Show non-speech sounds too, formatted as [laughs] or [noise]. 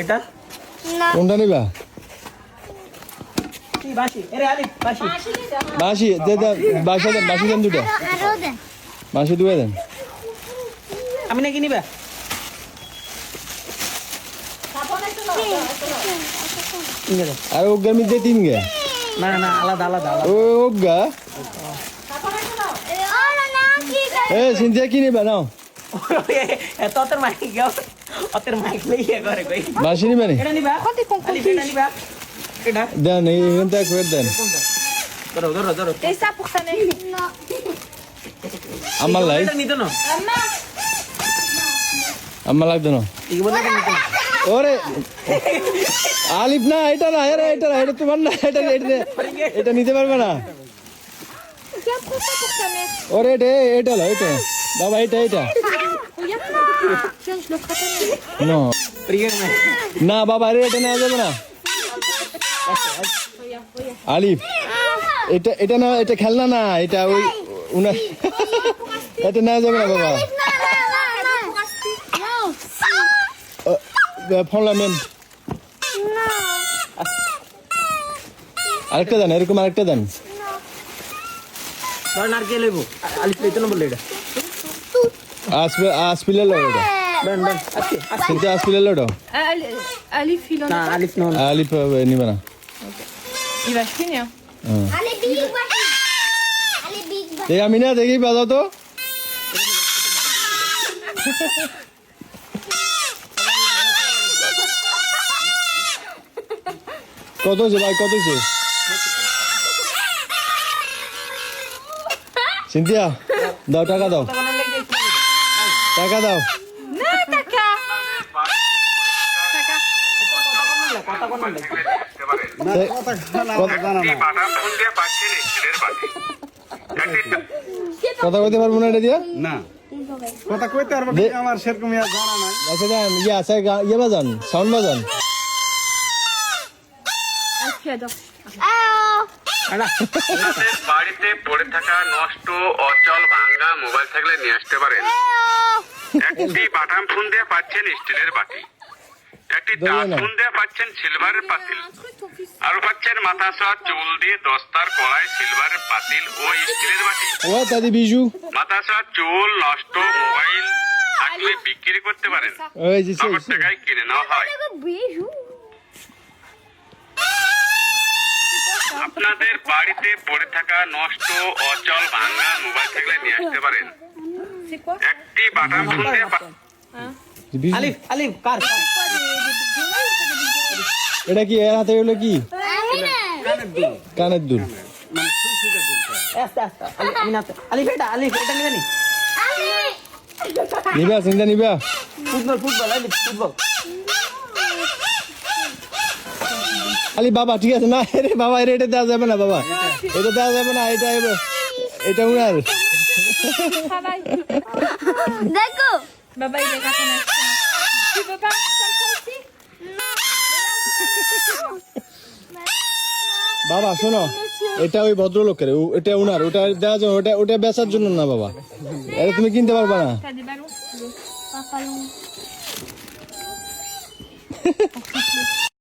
এটা? কোনটা নিবা? কি বাসি বাসি বাসি দে দে বাসি দেন বাসি দেন দুটো। বাসি দুয়ে দেন। আমি নাকি নিবা। আর ওগার মধ্যে তিন গে না না আলাদা আলাদা ও ওগা এ সিনথিয়া কি নিবা? নাও। এত মাইক গেও অতের মাইক লইয়া করে কই? বাসি নিবা। নি এটা নিবা আলিফ এটা নিবা। এটা। দেন এই এখানটা করে দেন। ধরো ধরো ধরো। Et ça pour আমার লাই। এটা নিতো না লাগতো বলে নিতো ওরে আলিফ না এটা না আরে এটা না এটা তোমার না এটা এটা এটা নিতে পারবে না. ওরে এটা এটা এটা। বাবা এটা এটা। নো, বাবা আরে এটা নেওয়া যাবে না। আলিফ এটা এটা না, এটা খেলনা না, এটা ওই এটা নেওয়া যাবে না, বাবা। নেন আরেকটা দেন, এরকম আরেকটা দেন। নারকেল আলিফ লইতো না বলে এটা আসবে আসপিলে লো এটা। ডান ডান আজকে কিন্তু আসপিলে লো এটা Alif, il en না a pas. Alif no Alif নিবে না। Il va finir. হ্যাঁ। আলে বিগ বাটি। আলে বিগ বাটি। এই আমি না দেখি বাজাও তো। কত ভাই? কত [laughs] দাও টাকা দাও। টাকা দাও। Taka. Taka. কথা কইতে পারব না এটা দিয়া? না। কথা কইতে পারব আমার সেরকম ইয়া জানা নাই। আচ্ছা ইয়ে আছে ইয়ে বাজান সাউন্ড বাজান। আড়া আপনাদের বাড়িতে পড়ে থাকা নষ্ট অচল ভাঙ্গা মোবাইল থাকলে নিয়ে আসতে পারেন। একটি বাটাম ফোন দিয়ে পাচ্ছেন স্টিলের বাটি। একটি দাঁত ফোন দিয়ে পাচ্ছেন সিলভারের পাতিল। আরও পাচ্ছেন মাথা ছোঁয়া চুল দিয়ে দস্তার কড়াই সিলভারের পাতিল ও স্টিলের বাটি। ও দাদি বিজু। মাথা ছোঁয়া চুল নষ্ট মোবাইল থাকলে বিক্রি করতে পারেন। ওই যে টাকায় কিনে নেওয়া হয়। আপনাদের বাড়িতে পড়ে থাকা নষ্ট অচল ভাঙ্গা মোবাইল থাকলে নিয়ে আসতে পারেন। একটি বাটাম পা- বিজু আলিফ আলিফ কার এটা কি এর হাতে হলো কি? কানের দুল। আস্তে আস্তে আলিফ এটা আলিফ এটা নিবে নি? নিবা চিন্তা নিবা। Football football Alif football. Ali বাবা ঠিক আছে? না রে বাবা এর এটা দেওয়া যাবে না বাবা। এটা দেওয়া যাবে না এটা এবার- এটা উনার দেখো। pas comme ça aussi বাবা? শোনো এটা ওই ভদ্রলোকের এটা উনার ওটা দেওয়া যাবে ওটা ওটা বেচার জন্য না বাবা। এটা তুমি কিনতে পারবা না।